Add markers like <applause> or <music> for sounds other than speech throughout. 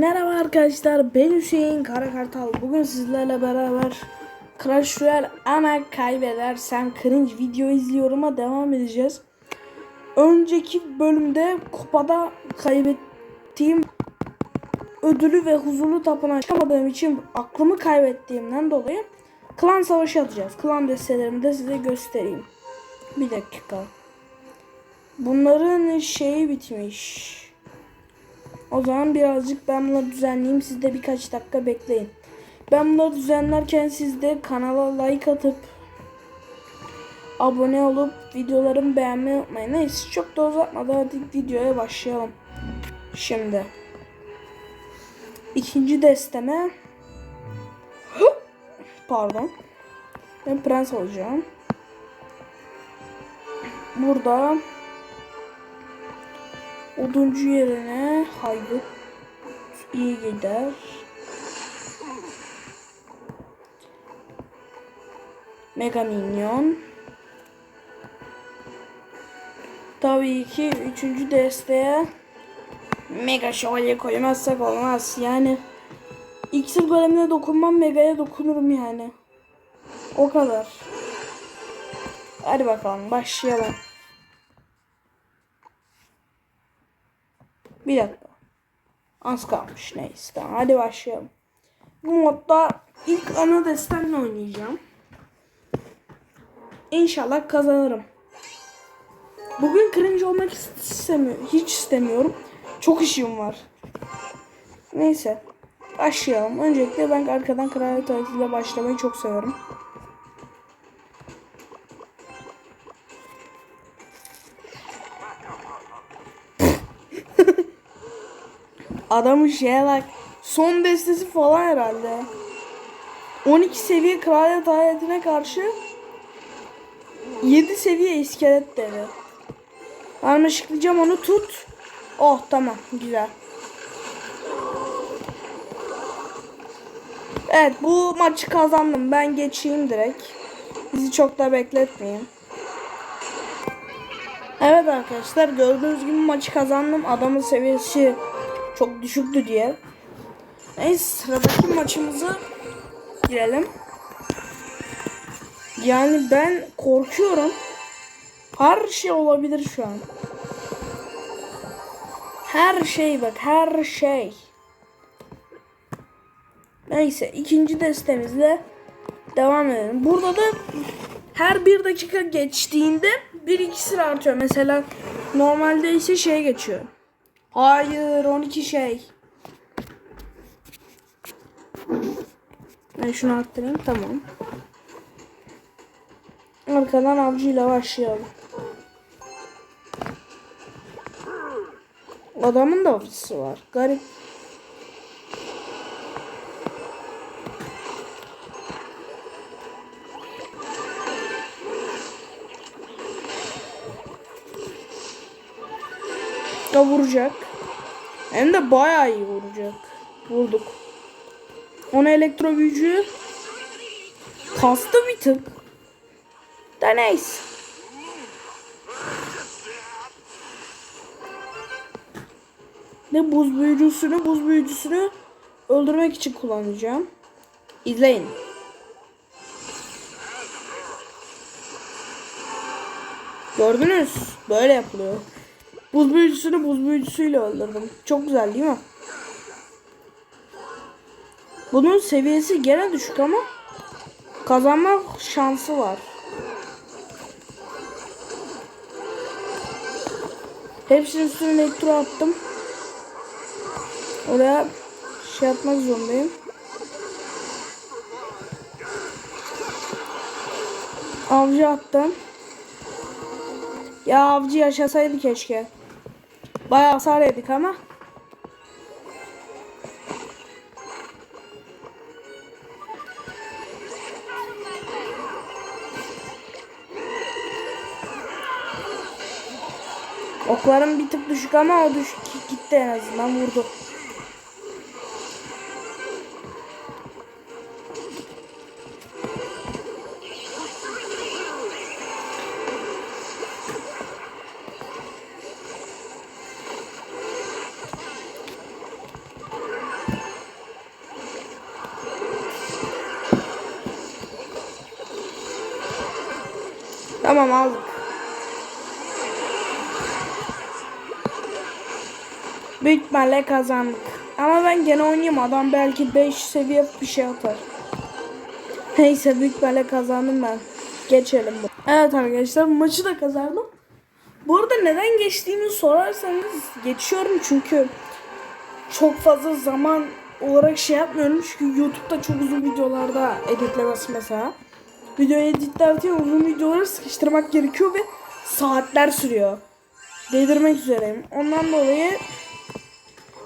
Merhaba arkadaşlar ben Hüseyin Karakartal bugün sizlerle beraber Crash Royale ama kaybedersem cringe video izliyorum'a devam edeceğiz. Önceki bölümde kupada kaybettiğim ödülü ve huzurlu tapınağı çıkamadığım için aklımı kaybettiğimden dolayı klan savaşı atacağız. Klan destelerimi de size göstereyim. Bir dakika. Bunların şeyi bitmiş. O zaman birazcık ben bunları düzenleyeyim. Siz de birkaç dakika bekleyin. Ben bunları düzenlerken siz de kanala like atıp abone olup videolarımı beğenmeyi unutmayın. Neyse çok da uzatmadan hadi videoya başlayalım. Şimdi ikinci desteme pardon ben prens olacağım. Burada Oduncu yerine haydut iyi gider. Mega Minyon. Tabii ki üçüncü desteğe Mega Şövalye koymazsak olmaz. Yani iksir golemine dokunmam Mega'ya dokunurum yani. O kadar. Hadi bakalım başlayalım. Bir dakika. Az kalmış neyse tamam hadi başlayalım. Bu modda ilk ana destemle oynayacağım. İnşallah kazanırım. Bugün cringe olmak istemiyorum. Hiç istemiyorum. Çok işim var. Neyse. Başlayalım. Öncelikle ben arkadan kraliyet ile başlamayı çok severim. <laughs> Adamın şeye bak. Son destesi falan herhalde. 12 seviye kraliyet aletine karşı 7 seviye iskelet dedi. Ben ışıklayacağım onu tut. Oh tamam güzel. Evet bu maçı kazandım. Ben geçeyim direkt. Bizi çok da bekletmeyin. Evet arkadaşlar gördüğünüz gibi maçı kazandım. Adamın seviyesi çok düşüktü diye. Neyse sıradaki maçımıza girelim. Yani ben korkuyorum. Her şey olabilir şu an. Her şey bak her şey. Neyse ikinci destemizle devam edelim. Burada da her bir dakika geçtiğinde bir ikisi artıyor. Mesela normalde ise şey geçiyor. Hayır 12 şey. Ben şunu arttırayım tamam. Arkadan avcıyla başlayalım. Adamın da avcısı var. Garip. Da vuracak. Hem de bayağı iyi vuracak. Vurduk. Ona elektro büyücü kastı bir tık. Da neyse. Ne buz büyücüsünü buz büyücüsünü öldürmek için kullanacağım. İzleyin. Gördünüz. Böyle yapılıyor. Buz büyücüsünü buz büyücüsüyle öldürdüm. Çok güzel değil mi? Bunun seviyesi gene düşük ama kazanma şansı var. Hepsinin üstüne elektro attım. Oraya şey yapmak zorundayım. Avcı attım. Ya avcı yaşasaydı keşke. Bayağı hasar yedik ama. Oklarım bir tık düşük ama o düşük gitti en azından vurdu. Tamam aldık. Büyük ihtimalle kazandık. Ama ben gene oynayayım. Adam belki 5 seviye bir şey atar. Neyse büyük ihtimalle kazandım ben. Geçelim bu. Evet arkadaşlar maçı da kazandım. Bu arada neden geçtiğimi sorarsanız geçiyorum çünkü çok fazla zaman olarak şey yapmıyorum çünkü YouTube'da çok uzun videolarda editlemesi mesela. Video editlerken uzun videoları sıkıştırmak gerekiyor ve saatler sürüyor. Değdirmek üzereyim. Ondan dolayı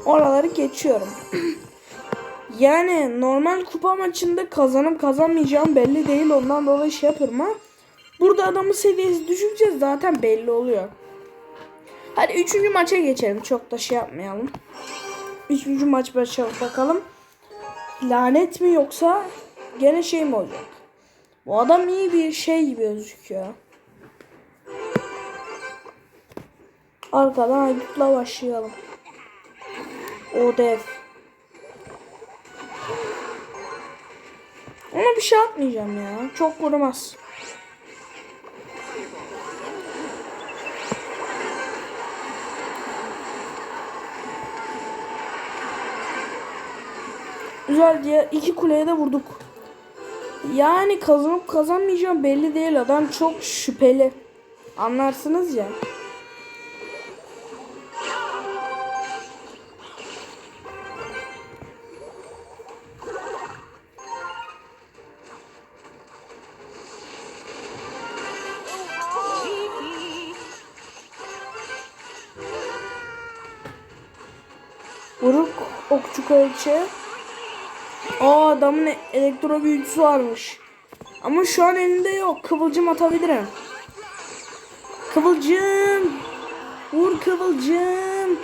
oraları geçiyorum. <clears throat> yani normal kupa maçında kazanıp kazanmayacağım belli değil ondan dolayı şey yapıyorum ama burada adamın seviyesi düşükçe zaten belli oluyor. Hadi üçüncü maça geçelim. Çok da şey yapmayalım. Üçüncü maç başlayalım bakalım. Lanet mi yoksa gene şey mi olacak? Bu adam iyi bir şey gibi gözüküyor. Arkadan Aykut'la başlayalım. O dev. Ona bir şey atmayacağım ya. Çok vurmaz. Güzel diye iki kuleye de vurduk. Yani kazanıp kazanmayacağım belli değil. Adam çok şüpheli. Anlarsınız ya. Vuruk okçu kraliçe. Aa adamın e- elektro büyücüsü varmış. Ama şu an elinde yok. Kıvılcım atabilirim. Kıvılcım. Vur kıvılcım.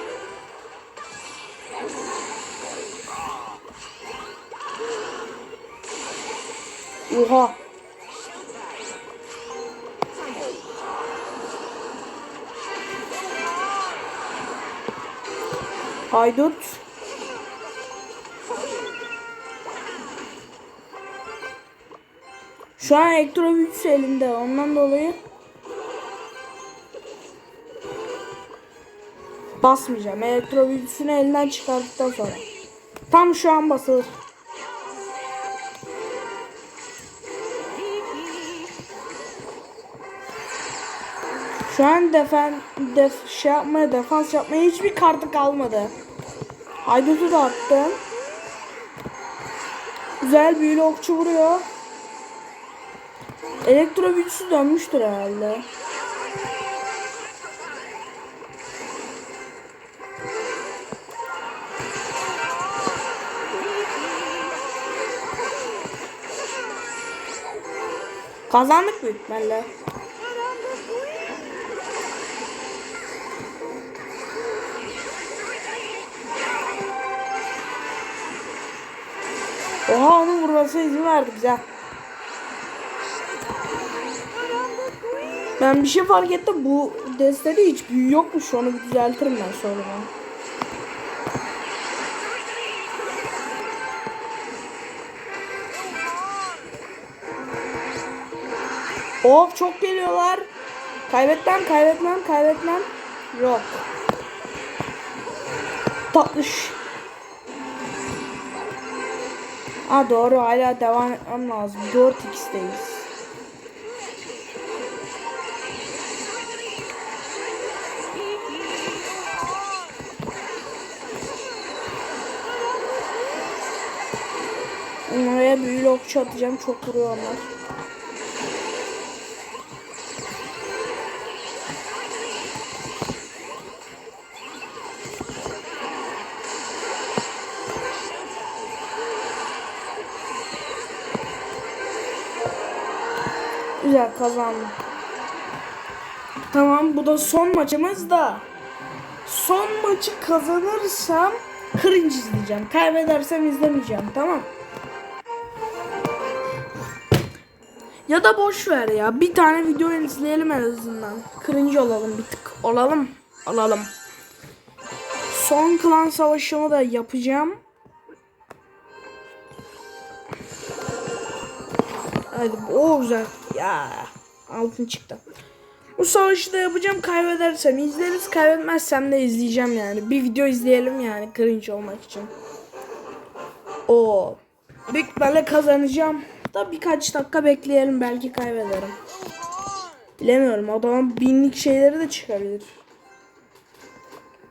Oha. Haydut. Şu an elektro büyücüsü elinde. Ondan dolayı basmayacağım. Elektro büyücüsünü elinden çıkardıktan sonra. Tam şu an basılır. Şu an defen def şey yapmaya defans yapmaya hiçbir kartı kalmadı. Haydut'u da attım. Güzel büyülü okçu vuruyor. Elektro büyüsü dönmüştür herhalde. Kazandık büyük ihtimalle. Oha onun vurmasına izin verdi güzel. Ben bir şey fark ettim bu destede hiç büyü yokmuş onu bir düzeltirim ben sonra. Of çok geliyorlar. Kaybetmem kaybetmem kaybetmem. Yok. Tatlış. Ha doğru hala devam etmem lazım. 4x'teyiz. Oraya büyülü okçu atacağım. Çok vuruyor onlar. Güzel kazandım. Tamam bu da son maçımız da. Son maçı kazanırsam cringe izleyeceğim. Kaybedersem izlemeyeceğim tamam. Ya da boş ver ya. Bir tane video izleyelim en azından. Cringe olalım bir tık. Olalım. Olalım. Son klan savaşımı da yapacağım. Hadi o güzel. Ya. altın çıktı. Bu savaşı da yapacağım. Kaybedersem izleriz. Kaybetmezsem de izleyeceğim yani. Bir video izleyelim yani cringe olmak için. O Büyük ihtimalle kazanacağım. Da birkaç dakika bekleyelim belki kaybederim. Bilemiyorum adamın binlik şeyleri de çıkabilir.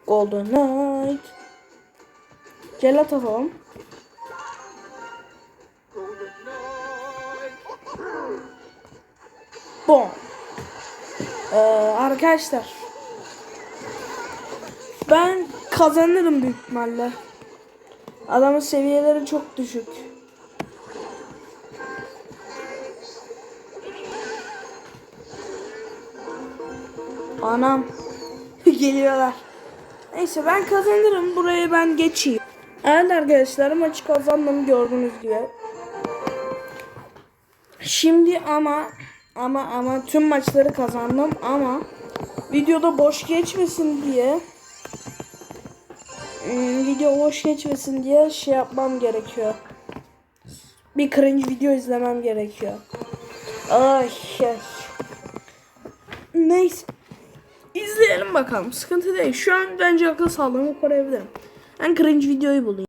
Golden Knight. Gel at atalım. Bom. Ee, arkadaşlar. Ben kazanırım büyük ihtimalle. Adamın seviyeleri çok düşük. Anam. <laughs> Geliyorlar. Neyse ben kazanırım. Buraya ben geçeyim. Evet arkadaşlar maçı kazandım gördüğünüz gibi. Şimdi ama ama ama tüm maçları kazandım ama videoda boş geçmesin diye Hmm, video boş geçmesin diye şey yapmam gerekiyor. Bir cringe video izlemem gerekiyor. Ay, ay. Neyse. İzleyelim bakalım. Sıkıntı değil. Şu an bence akıl sağlığımı koruyabilirim. Ben cringe videoyu bulayım.